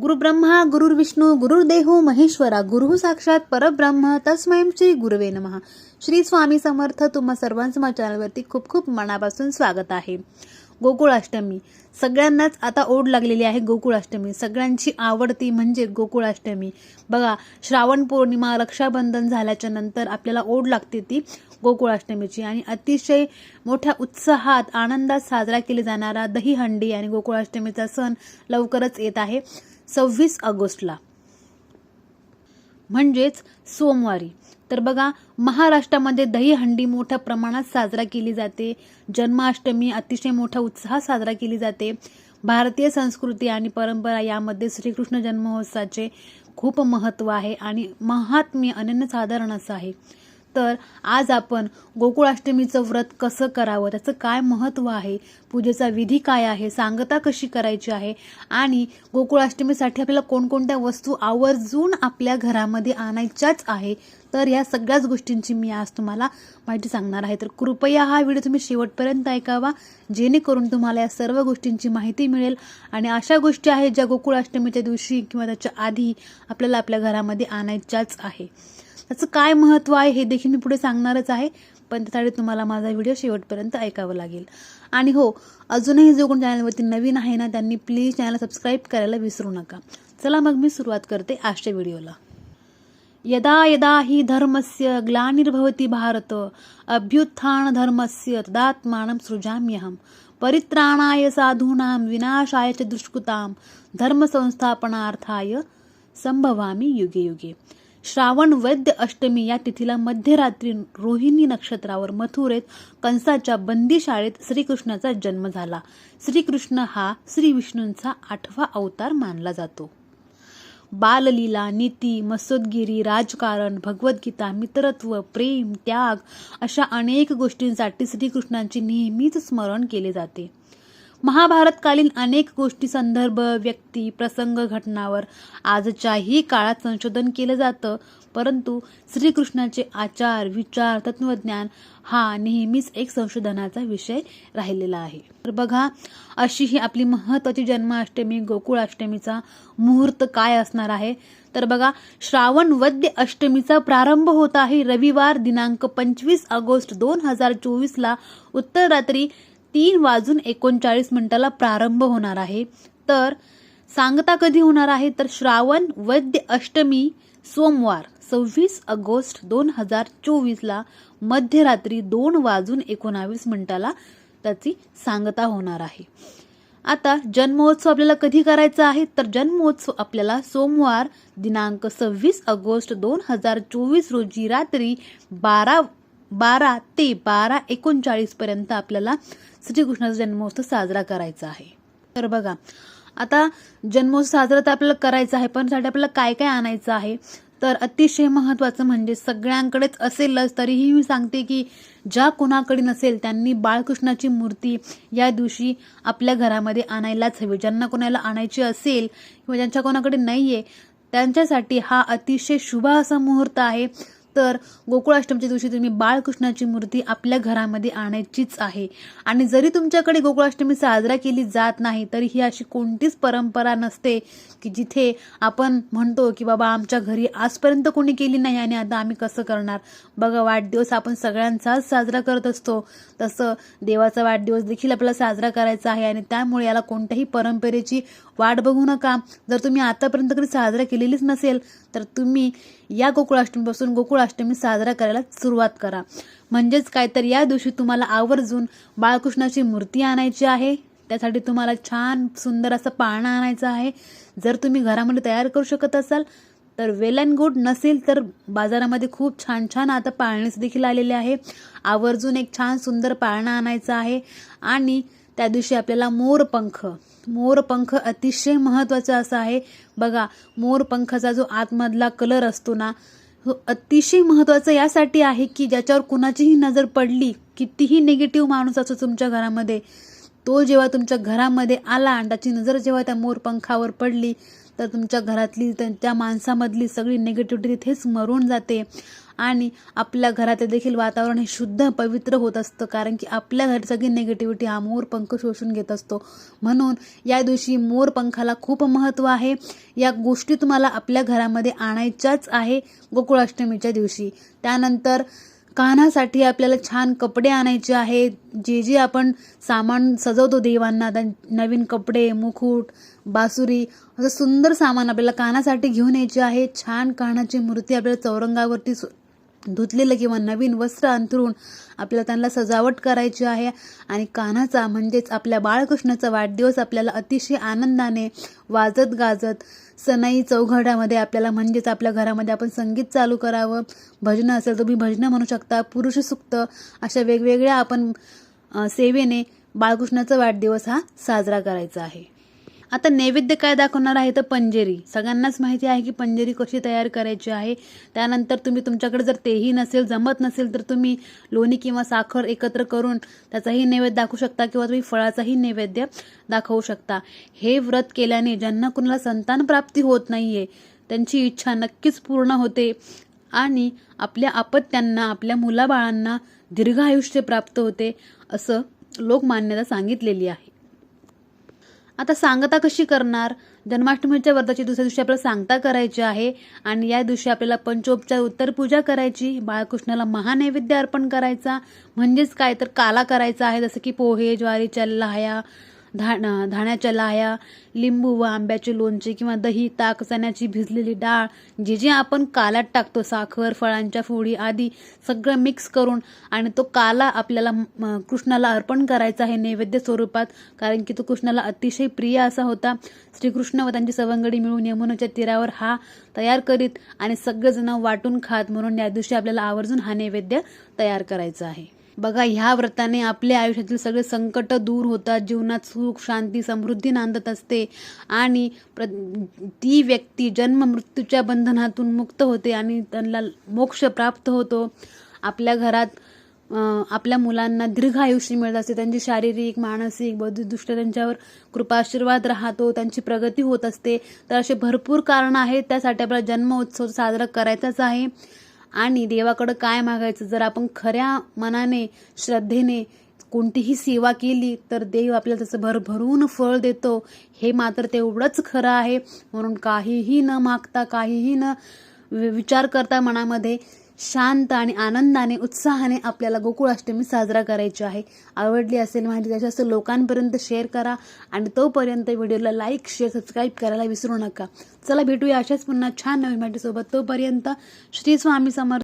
गुरुब्रह्मा गुरुर्विष्णू गुरुर्देहो महेश्वरा गुरु साक्षात परब्रह्म तस्मै श्री गुरुवे नमः. श्री स्वामी समर्थ तुम्हा सर्वांचं माझ्या चॅनलवरती खूप खूप मनापासून स्वागत आहे. गोकुळाष्टमी. सगळ्यांनाच आता ओढ लागलेली आहे गोकुळाष्टमी. सगळ्यांची आवडती म्हणजे गोकुळाष्टमी. बघा श्रावण पौर्णिमा रक्षाबंधन झाल्याच्यानंतर आपल्याला ओढ लागते ती गोकुळाष्टमीची. आणि अतिशय मोठ्या उत्साहात आनंदात साजरा केला जाणारा दहीहंडी आणि गोकुळाष्टमीचा सण लवकरच येत आहे. सव्वीस ऑगस्टला. म्हणजेच सोमवारी. तर बघा महाराष्ट्रामध्ये दहीहंडी मोठ्या प्रमाणात साजरा केली जाते. जन्माष्टमी अतिशय मोठ्या उत्साहात साजरा केली जाते. भारतीय संस्कृती आणि परंपरा यामध्ये श्रीकृष्ण जन्मोत्सवाचे खूप महत्त्व आहे आणि महात्म्य अनन्यसाधारण असं आहे. तर आज आपण गोकुळाष्टमीचं व्रत कसं करावं? त्याचं काय महत्त्व आहे? पूजेचा विधी काय आहे? सांगता कशी करायची आहे? आणि गोकुळाष्टमीसाठी आपल्याला कोणकोणत्या वस्तू आवर्जून आपल्या घरामध्ये आणायच्याच आहे? तर या सगळ्याच गोष्टींची मी आज तुम्हाला माहिती सांगणार आहे. तर कृपया हा व्हिडिओ तुम्ही शेवटपर्यंत ऐकावा जेणेकरून तुम्हाला या सर्व गोष्टींची माहिती मिळेल. आणि अशा गोष्टी आहेत ज्या गोकुळाष्टमीच्या दिवशी किंवा त्याच्या आधी आपल्याला आपल्या घरामध्ये आणायच्याच आहे. त्याचं काय महत्त्व आहे हे देखील मी पुढे सांगणारच आहे. पण त्यासाठी तुम्हाला माझा व्हिडिओ शेवटपर्यंत ऐकावं लागेल. आणि हो अजूनही जो कोण चॅनलवरती नवीन आहे ना त्यांनी प्लीज चॅनल सबस्क्राईब करायला विसरू नका. चला मग मी सुरुवात करते आजच्या व्हिडिओला. यदा यदा हि धर्मस्य ग्लानिर्भवती भारत अभ्युत्थान धर्मस्य तदात्मानं सृजाम्यहं परित्राणाय साधूनां विनाशाय च दुष्कृतां धर्मसंस्थापनार्थाय संभवामी युगे युगे। श्रावण वैद्य अष्टमी या तिथीला मध्यरात्री रोहिणी नक्षत्रावर मथुरेत कंसाच्या बंदीशाळेत श्रीकृष्णाचा जन्म झाला. श्रीकृष्ण हा श्री विष्णूंचा आठवा अवतार मानला जातो. बाललीला नीती मसोदगिरी राजकारण भगवद्गीता मित्रत्व प्रेम त्याग अशा अनेक गोष्टींसाठी श्रीकृष्णांचे नेहमीच स्मरण केले जाते. महाभारतकालीन अनेक गोष्टी संदर्भ व्यक्ती प्रसंग घटनावर आजच्याही काळात संशोधन केलं जातं. परंतु श्रीकृष्णाचे आचार विचार तत्वज्ञान हा नेहमीच एक संशोधनाचा विषय राहिलेला आहे. तर बघा अशी ही आपली महत्त्वाची जन्माष्टमी गोकुळाष्टमीचा मुहूर्त काय असणार आहे? तर बघा श्रावण वद्य अष्टमीचा प्रारंभ होत आहे रविवार दिनांक पंचवीस ऑगस्ट दोन हजार चोवीसला उत्तर रात्री तीन वाजून एकोणचाळीस मिनिटाला प्रारंभ होणार आहे. तर सांगता कधी होणार आहे? तर श्रावण वैद्य अष्टमी सोमवार सव्वीस ऑगस्ट दोन हजार चोवीसला मध्यरात्री दोन वाजून एकोणावीस मिनिटाला त्याची सांगता होणार आहे. आता जन्मोत्सव आपल्याला कधी करायचा आहे? तर जन्मोत्सव आपल्याला सोमवार दिनांक सव्वीस ऑगस्ट दोन हजार चोवीस रोजी रात्री बारा बारा ते बारा एकोणचाळीसपर्यंत आपल्याला श्रीकृष्णाचा जन्मोत्सव साजरा करायचा आहे. तर बघा आता जन्मोत्सव साजरा तर आपल्याला करायचा आहे पण साठी आपल्याला काय काय आणायचं आहे? तर अतिशय महत्त्वाचं म्हणजे सगळ्यांकडेच असेलच तरीही मी सांगते की ज्या कोणाकडे नसेल त्यांनी बाळकृष्णाची मूर्ती या दिवशी आपल्या घरामध्ये आणायलाच हवी. ज्यांना कोणाला आणायची असेल किंवा ज्यांच्या कोणाकडे नाही आहे त्यांच्यासाठी हा अतिशय शुभ असा मुहूर्त आहे. तर गोकुळाष्टमीच्या दिवशी तुम्ही बाळकृष्णाची मूर्ती आपल्या घरामध्ये आणायचीच आहे. आणि जरी तुमच्याकडे गोकुळाष्टमी साजरा केली जात नाही तरी ही अशी कोणतीच परंपरा नसते की जिथे आपण म्हणतो की बाबा आमच्या घरी आजपर्यंत कोणी केली नाही आणि आता आम्ही कसं करणार? बघा वाढदिवस आपण सगळ्यांचाच साजरा करत असतो. तसं देवाचा वाढदिवस देखील आपल्याला साजरा करायचा आहे आणि त्यामुळे याला कोणत्याही परंपरेची वाट बघू नका. जर तुम्ही आतापर्यंत कधी साजरा केलेलीच नसेल तर तुम्ही या गोकुळाष्टमीपासून गोकुळाष्टमी साजरा करायला सुरुवात करा. म्हणजेच काय तर या दिवशी तुम्हाला आवर्जून बाळकृष्णाची मूर्ती आणायची आहे. त्यासाठी तुम्हाला छान सुंदर असं पाळणा आणायचं आहे. जर तुम्ही घरामध्ये तयार करू शकत असाल तर वेल अँड गुड नसेल तर बाजारामध्ये खूप छान छान आता पाळणेच देखील आलेले आहे. आवर्जून एक छान सुंदर पाळणा आणायचं आहे. आणि त्या दिवशी आपल्याला मोरपंख मोरपंख अतिशय महत्त्वाचा असा आहे. बघा मोरपंखाचा जो आतमधला कलर असतो ना हो, अतिशय महत्त्वाचं यासाठी आहे की ज्याच्यावर कुणाचीही नजर पडली कितीही निगेटिव्ह माणूस असो तुमच्या घरामध्ये तो जेव्हा तुमच्या घरामध्ये आला आणि त्याची नजर जेव्हा त्या मोरपंखावर पडली तर तुमच्या घरातली त्या माणसामधली सगळी निगेटिव्हिटी तिथेच मरून जाते. आणि आपल्या घरातले देखील वातावरण हे शुद्ध पवित्र होत असतं. कारण की आपल्या घरी सगळी निगेटिव्हिटी हा मोरपंख शोषून घेत असतो. म्हणून या दिवशी मोरपंखाला खूप महत्त्व आहे. या गोष्टी तुम्हाला आपल्या घरामध्ये आणायच्याच आहे गोकुळाष्टमीच्या दिवशी. त्यानंतर कानासाठी आपल्याला छान कपडे आणायचे आहे जे जे आपण सामान सजवतो देवांना त्या नवीन कपडे मुकुट बासुरी असं सुंदर सामान आपल्याला कानासाठी घेऊन यायचे आहे. छान कानाची मूर्ती आपल्याला चौरंगावरती सु- धुतलेलं किंवा नवीन वस्त्र अंथरून आपल्याला त्यांना सजावट करायची आहे. आणि कान्हाचा म्हणजेच आपल्या बाळकृष्णाचा वाढदिवस आपल्याला अतिशय आनंदाने वाजत गाजत सनाई चौघड्यामध्ये आपल्याला म्हणजेच आपल्या घरामध्ये आपण संगीत चालू करावं. भजनं असेल तर तुम्ही भजनं म्हणू शकता पुरुष सुक्त अशा वेगवेगळ्या आपण सेवेने बाळकृष्णाचा वाढदिवस हा साजरा करायचा आहे. आता नैवेद्य काय दाखवणार आहे तर पंजेरी. सगळ्यांनाच माहिती आहे की पंजेरी कशी तयार करायची आहे. त्यानंतर तुम्ही तुमच्याकडे जर तेही नसेल जमत नसेल तर तुम्ही लोणी किंवा साखर एकत्र करून त्याचाही नैवेद्य दाखवू शकता किंवा तुम्ही फळाचाही नैवेद्य दाखवू शकता. हे व्रत केल्याने ज्यांना कुणाला संतान प्राप्ती होत नाहीये त्यांची इच्छा नक्कीच पूर्ण होते आणि आपल्या अपत्यांना आपल्या मुलाबाळांना दीर्घ आयुष्य प्राप्त होते असं लोकमान्यता सांगितलेली आहे. आता सांगता कशी करणार? जन्माष्टमीच्या व्रताची दुसऱ्या दिवशी आपल्याला सांगता करायची आहे आणि या दिवशी आपल्याला पंचोपचार उत्तर पूजा करायची. बाळकृष्णाला महानैवेद्य अर्पण करायचा. म्हणजेच काय? तर काला करायचा आहे जसं की पोहे ज्वारीच्या लाह्या धाण धाण्याच्या लाया लिंबू व आंब्याचे लोणचे किंवा दही ताक चण्याची भिजलेली डाळ जे जे आपण काल्यात टाकतो साखर फळांच्या फोडी आदी सगळं मिक्स करून आणि तो काला आपल्याला कृष्णाला अर्पण करायचा आहे नैवेद्य स्वरूपात कारण की तो कृष्णाला अतिशय प्रिय असा होता. श्रीकृष्ण व त्यांची सवंगडी मिळून यमुनाच्या तीरावर हा तयार करीत आणि सगळेजण वाटून खात म्हणून या दिवशी आपल्याला आवर्जून हा नैवेद्य तयार करायचा आहे. बघा ह्या व्रताने आपल्या आयुष्यातील सगळे संकट दूर होतात जीवनात सुख शांती समृद्धी नांदत असते आणि प्र ती व्यक्ती जन्म मृत्यूच्या बंधनातून मुक्त होते आणि त्यांना मोक्ष प्राप्त होतो. आपल्या घरात आपल्या मुलांना दीर्घ आयुष्य मिळत असते. त्यांची शारीरिक मानसिक बौद्धिकदृष्ट्या त्यांच्यावर कृपाशीर्वाद राहतो त्यांची प्रगती होत असते. तर असे भरपूर कारणं आहेत त्यासाठी आपल्याला जन्म उत्सव साजरा करायचाच आहे. आणि देवाकडं काय मागायचं? जर आपण खऱ्या मनाने श्रद्धेने कोणतीही सेवा केली तर देव आपल्याला त्याचं भरभरून फळ देतो. हे मात्र तेवढंच खरं आहे. म्हणून काहीही न मागता काहीही न विचार करता मनामध्ये शांत आणि आनंदाने उत्साहाने आपल्याला गोकुळाष्टमी साजरा करायची आहे. आवडली असेल माहिती जास्त असं लोकांपर्यंत शेअर करा आणि तोपर्यंत व्हिडिओला लाईक शेअर सबस्क्राईब करायला विसरू नका. चला भेटूया अशाच पुन्हा छान नवीन माहितीसोबत. तोपर्यंत श्री स्वामी समर्थ